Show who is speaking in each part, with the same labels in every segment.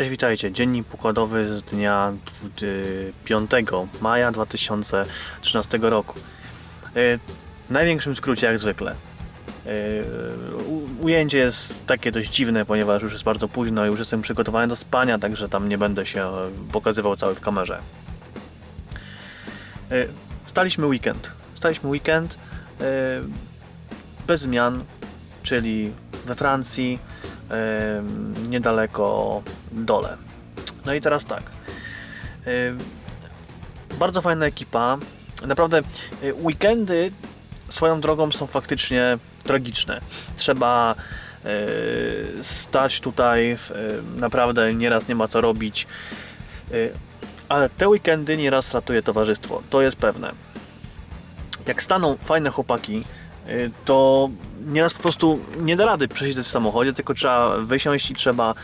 Speaker 1: Cześć, witajcie. Dziennik pokładowy z dnia dwu- y, 5 maja 2013 roku. Y, W największym skrócie, jak zwykle. U- Ujęcie jest takie dość dziwne, ponieważ już jest bardzo późno i już jestem przygotowany do spania, także tam nie będę się e, pokazywał cały w kamerze. Y, Staliśmy weekend. Staliśmy weekend bez zmian, czyli we Francji, niedaleko dole. No i teraz tak. Bardzo fajna ekipa. Naprawdę y, weekendy swoją drogą są faktycznie tragiczne. Trzeba y, stać tutaj, y, naprawdę nieraz nie ma co robić. Ale te weekendy nieraz ratuje towarzystwo, to jest pewne. Jak staną fajne chłopaki, to nieraz po prostu nie da rady przesiedzieć w samochodzie, tylko trzeba wysiąść i trzeba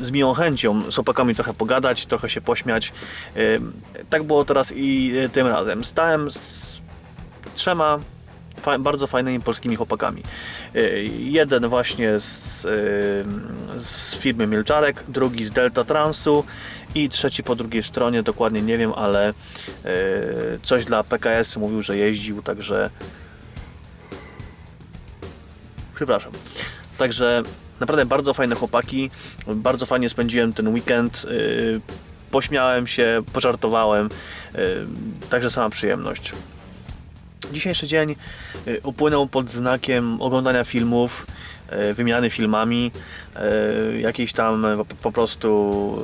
Speaker 1: y, z miłą chęcią z chłopakami trochę pogadać, trochę się pośmiać. Y, Tak było teraz i y, tym razem. Stałem z trzema bardzo fajnymi polskimi chłopakami. Jeden właśnie z, z firmy Milczarek, drugi z Delta Transu i trzeci po drugiej stronie, dokładnie nie wiem, ale coś dla PKS mówił, że jeździł, także przepraszam. Także naprawdę bardzo fajne chłopaki, bardzo fajnie spędziłem ten weekend. y, Pośmiałem się, pożartowałem, y, także sama przyjemność. Dzisiejszy dzień y, upłynął pod znakiem oglądania filmów, y, wymiany filmami, y, jakiś tam po, prostu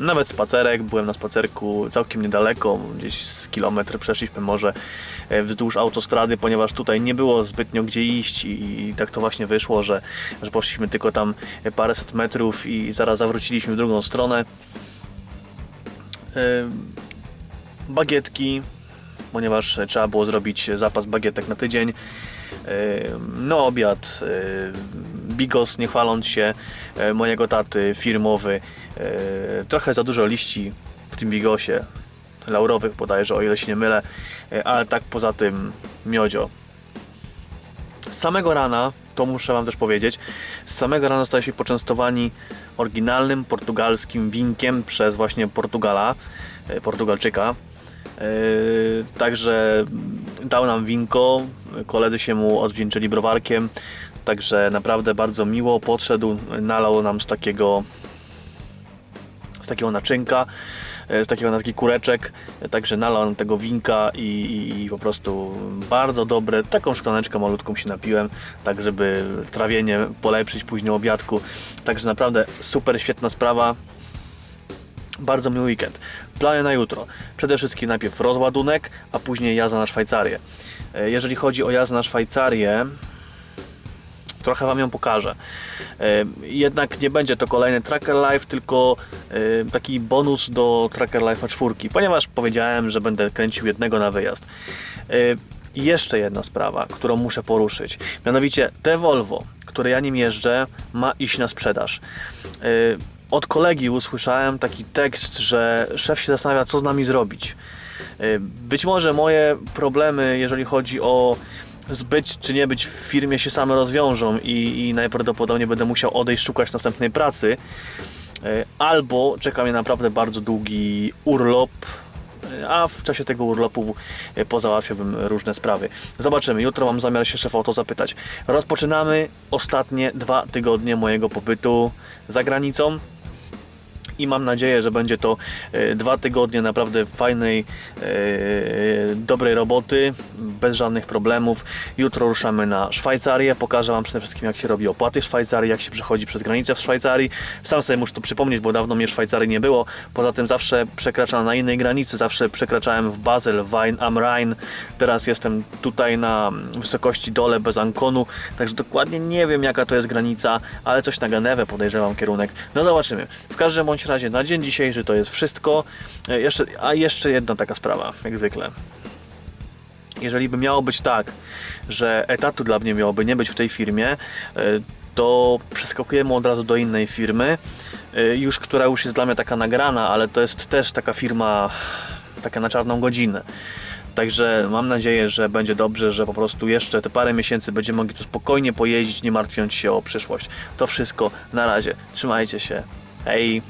Speaker 1: nawet spacerek. Byłem na spacerku całkiem niedaleko, gdzieś z kilometr przeszliśmy może y, wzdłuż autostrady, ponieważ tutaj nie było zbytnio gdzie iść i, tak to właśnie wyszło, że, że poszliśmy tylko tam paręset metrów i zaraz zawróciliśmy w drugą stronę. Bagietki, ponieważ e, trzeba było zrobić zapas bagietek na tydzień. Yy, No obiad, yy, bigos, nie chwaląc się, yy, mojego taty firmowy. Trochę za dużo liści w tym bigosie, laurowych bodajże, o ile się nie mylę, ale tak poza tym miodzio. Z samego rana, to muszę Wam też powiedzieć, z samego rana zostaliśmy poczęstowani oryginalnym portugalskim winkiem przez właśnie Portugala, e, Portugalczyka. E, Także dał nam winko, koledzy się mu odwdzięczyli browarkiem, także naprawdę bardzo miło podszedł, nalał nam z takiego z takiego naczynka, e, z takiego na taki kureczek, także nalał nam tego winka i, i, i po prostu bardzo dobre, taką szklaneczkę malutką się napiłem, tak żeby trawienie polepszyć później obiadku, także naprawdę super, świetna sprawa, bardzo miły weekend. Plany na jutro. Przede wszystkim najpierw rozładunek, a później jazda na Szwajcarię. E, Jeżeli chodzi o jazdę na Szwajcarię, trochę Wam ją pokażę. E, Jednak nie będzie to kolejny Tracker Life, tylko e, taki bonus do Tracker Life'a 4, ponieważ powiedziałem, że będę kręcił jednego na wyjazd. I jeszcze jedna sprawa, którą muszę poruszyć. Mianowicie te Volvo, które ja nim jeżdżę, ma iść na sprzedaż. Od kolegi usłyszałem taki tekst, że szef się zastanawia, co z nami zrobić. E, Być może moje problemy, jeżeli chodzi o zbyć czy nie być w firmie się same rozwiążą i, i najprawdopodobniej będę musiał odejść szukać następnej pracy. E, Albo czeka mnie naprawdę bardzo długi urlop, e, a w czasie tego urlopu pozałatwiałbym różne sprawy. Zobaczymy, jutro mam zamiar się szefa o to zapytać. Rozpoczynamy ostatnie dwa tygodnie mojego pobytu za granicą i mam nadzieję, że będzie to e, dwa tygodnie naprawdę fajnej, e, dobrej roboty, bez żadnych problemów. Jutro ruszamy na Szwajcarię. Pokażę Wam przede wszystkim, jak się robi opłaty Szwajcarii, jak się przechodzi przez granicę w Szwajcarii. Sam sobie muszę to przypomnieć, bo dawno mnie Szwajcarii nie było. Poza tym zawsze przekraczam na innej granicy, zawsze przekraczałem w Basel, Wein am Rhein. Teraz jestem tutaj na wysokości dole bez Anconu, także dokładnie nie wiem, jaka to jest granica, ale coś na Genewę podejrzewam kierunek. No zobaczymy. W każdym bądź razie na dzień dzisiejszy to jest wszystko. E, Jeszcze, a jeszcze jedna taka sprawa, jak zwykle. Jeżeli by miało być tak, że etatu dla mnie miałoby nie być w tej firmie, e, to przeskakujemy od razu do innej firmy, e, już która już jest dla mnie taka nagrana, ale to jest też taka firma taka na czarną godzinę. Także mam nadzieję, że będzie dobrze, że po prostu jeszcze te parę miesięcy będziemy mogli tu spokojnie pojeździć, nie martwiąc się o przyszłość. To wszystko. Na razie. Trzymajcie się. Hej!